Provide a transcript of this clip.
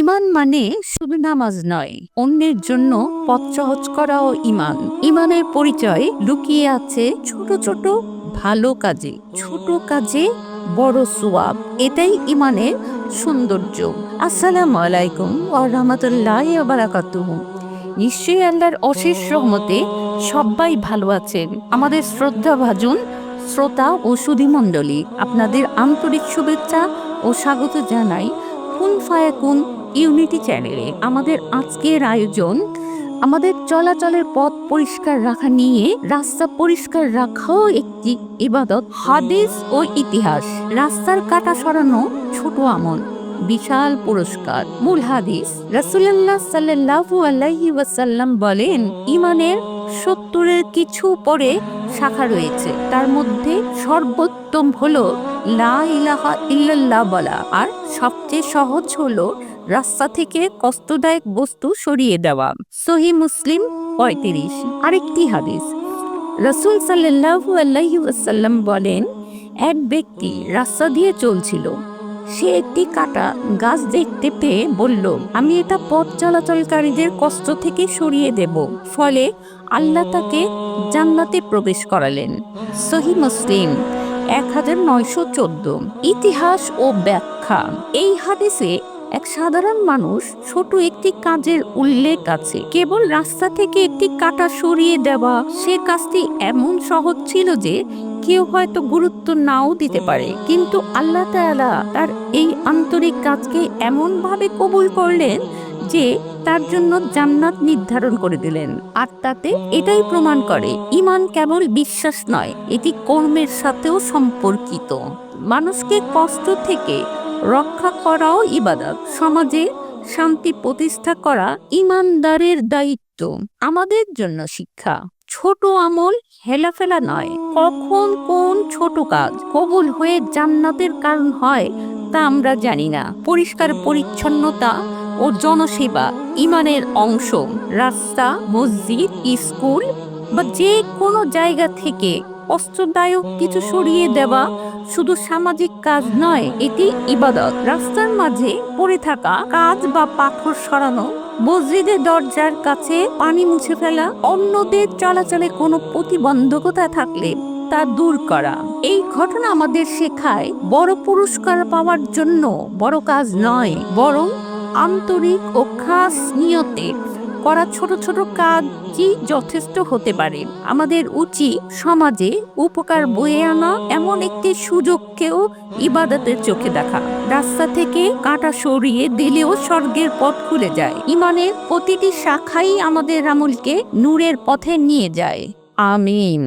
ইমান মানে শুধু নামাজ নয়, অন্যের জন্য পথ সহজ করাও ইমান। ইমানের পরিচয় লুকিয়ে আছে ছোট ছোট ভালো কাজে, ছোট কাজে বড় সোয়াব। এটাই ইমানের সৌন্দর্য। আসসালামু আলাইকুম ওয়া রাহমাতুল্লাহি ওয়া বারাকাতুহু। নিশ্চয়ই আল্লাহর অশেষ রহমতে সবাই ভালো আছেন। আমাদের শ্রদ্ধা ভাজন শ্রোতা ও সুধীমণ্ডলী, আপনাদের আন্তরিক শুভেচ্ছা ও স্বাগত জানাই। কুন ফায়াকুন ইউনিটি চ্যানেলে আমাদের আজকের আয়োজন, আমাদের চলাচলের পথ পরিষ্কার রাখা নিয়ে রাস্তা পরিষ্কার রাখাও একটি ইবাদত, হাদিস ও ইতিহাস। রাস্তার কাটা সরানো ছোট আমল, বিশাল পুরস্কার। মূল হাদিস, রাসুলাল্লাহ সাল্লাল্লাহু আলাইহি ওয়াসাল্লাম বলেন, ইমানের সত্তরের কিছু পরে শাখা রয়েছে, তার মধ্যে সর্বোত্তম হলো লা ইলাহা ইল্লাল্লাহ বলা। আর সবচেয়ে সহজ হলো রাস্তা থেকে কষ্টদায়ক বস্তু সরিয়ে দেওয়া। সহি মুসলিম পঁয়ত্রিশ। আরেকটি হাদিস। রসুল সাল্লাহু আল্লাহি বলেন, এক ব্যক্তি রাস্তা দিয়ে চলছিল। সে একটি কাটা গাছ দেখতে পেয়ে বলল, আমি এটা পথ চলাচলকারীদের কষ্ট থেকে সরিয়ে দেব। ফলে আল্লাহ তাকে জান্নাতে প্রবেশ করালেন। সহি মুসলিম এক হাজার নয়শো চোদ্দ। ইতিহাস ও ব্যাখ্যা। এই হাদিসে এক সাধারণ মানুষ ছোট একটি কাজের উল্লেখ আছে। কেবল রাস্তা থেকে একটি কাটা সরিয়ে দেওয়া সে কাজটি এমন সহজ ছিল যে কেউ হয়তো গুরুত্ব নাও দিতে পারে। কিন্তু আল্লাহ তাআলা তার এই আন্তরিক কাজকে এমনভাবে কবুল করলেন যে তার জন্য জান্নাত নির্ধারণ করে দিলেন। আর তাতে এটাই প্রমাণ করে ইমান কেবল বিশ্বাস নয়, এটি কর্মের সাথেও সম্পর্কিত। মানুষকে কষ্ট থেকে রক্ষা করাও ইবাদত। সমাজে শান্তি প্রতিষ্ঠা করা ইমানদারের দায়িত্ব। আমাদের জন্য শিক্ষা। ছোট আমল হেলাফেলা নয়। কখন কোন ছোট কাজ কবুল হয়ে জান্নাতের কারণ হয় তা আমরা জানি না। পরিষ্কার পরিচ্ছন্নতা ও জনসেবা ইমানের অংশ। রাস্তা, মসজিদ, স্কুল বা যে কোনো জায়গা থেকে কষ্টদায়ক কিছু সরিয়ে দেওয়া শুধু সামাজিক কাজ নয়, এটি ইবাদত। রাস্তার মাঝে পড়ে থাকা কাজ বা পাথর সরানো, মসজিদের দরজার কাছে পানি মুছে ফেলা, অন্যদের চলাচলে কোনো প্রতিবন্ধকতা থাকলে তা দূর করা। এই ঘটনা আমাদের শেখায় বড় পুরস্কার পাওয়ার জন্য বড় কাজ নয়, বরং আন্তরিক ও খাস নিয়তে করা ছোট ছোট কাজই যথেষ্ট হতে পারে। আমাদের উচিত সমাজে উপকার বয়ে আনা এমন একটি সুযোগকেও ইবাদতের চোখে দেখা। রাস্তা থেকে কাঁটা সরিয়ে দিলেও স্বর্গের পথ খুলে যায়। ইমানের প্রতিটি শাখাই আমাদের আমলকে নূরের পথে নিয়ে যায়। আমিন।